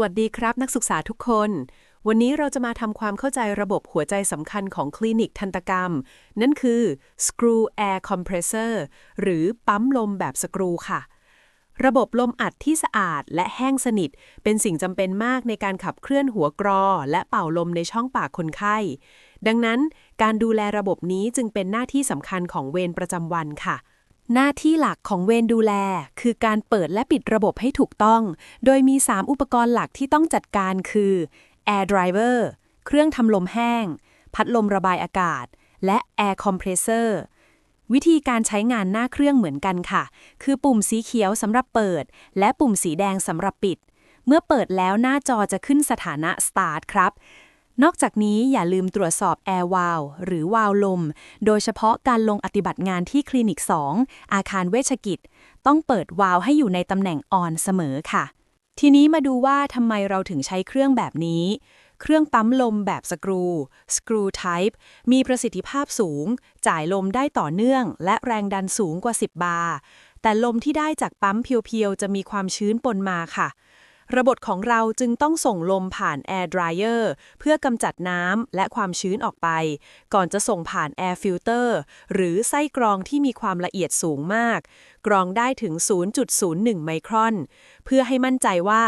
วัสดีครับนักศึกษาทุกคน วันนี้เราจะมาทำความเข้าใจระบบหัวใจสำคัญของคลินิกทันตกรรม นั่นคือ screw air compressor หรือปั๊มลมแบบสกรูค่ะ ระบบลมอัดที่สะอาดและแห้งสนิท เป็นสิ่งจำเป็นมากในการขับเคลื่อนหัวกรอ และเป่าลมในช่องปากคนไข้ ดังนั้นการดูแลระบบนี้จึงเป็นหน้าที่สำคัญของเวรประจำวันค่ะ หน้าที่หลักของเวรดูแล คือการเปิดและปิดระบบให้ถูกต้อง โดยมี 3 อุปกรณ์หลักที่ต้องจัดการคือ Air Driver เครื่องทำลมแห้ง พัดลมระบายอากาศ และ Air Compressor วิธีการใช้งานหน้าเครื่องเหมือนกันค่ะ คือปุ่มสีเขียวสำหรับเปิด และปุ่มสีแดงสำหรับปิด เมื่อเปิดแล้วหน้าจอจะขึ้นสถานะ Start ครับ นอกจากนี้อย่าลืมตรวจสอบ Air Valve หรือวาลลม โดยเฉพาะการลงปฏิบัติงานที่คลินิก 2 อาคารเวชกิจ ต้องเปิดวาลให้อยู่ในตำแหน่งออนเสมอค่ะ ทีนี้มาดูว่าทำไมเราถึงใช้เครื่องแบบนี้ เครื่องปั๊มลมแบบสกรู Screw Type มีประสิทธิภาพสูง จ่ายลมได้ต่อเนื่อง และแรงดันสูงกว่า 10 บาร์แต่ลมที่ได้จากปั๊มเพียวๆจะมีความชื้นปนมาค่ะ ระบบของเราจึงต้องส่งลมผ่าน Air Dryer เพื่อกำจัดน้ำและความชื้นออกไป ก่อนจะส่งผ่าน Air Filter หรือไส้กรองที่มีความละเอียดสูงมาก กรองได้ถึง 0.01 ไมครอน เพื่อให้มั่นใจว่า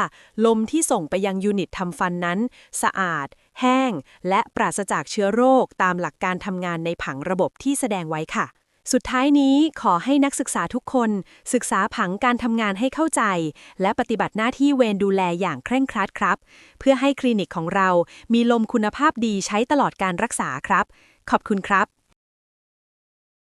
ลมที่ส่งไปยังยูนิตทำฟันนั้น สะอาด แห้ง และปราศจากเชื้อโรคตามหลักการทำงานในผังระบบที่แสดงไว้ค่ะ สุดท้ายนี้ขอให้นักศึกษาทุกคน ศึกษาผังการทำงานให้เข้าใจ และปฏิบัติหน้าที่เวรดูแลอย่างเคร่งครัดครับ เพื่อให้คลินิกของเรามีลมคุณภาพดีใช้ตลอดการรักษาครับ ขอบคุณครับ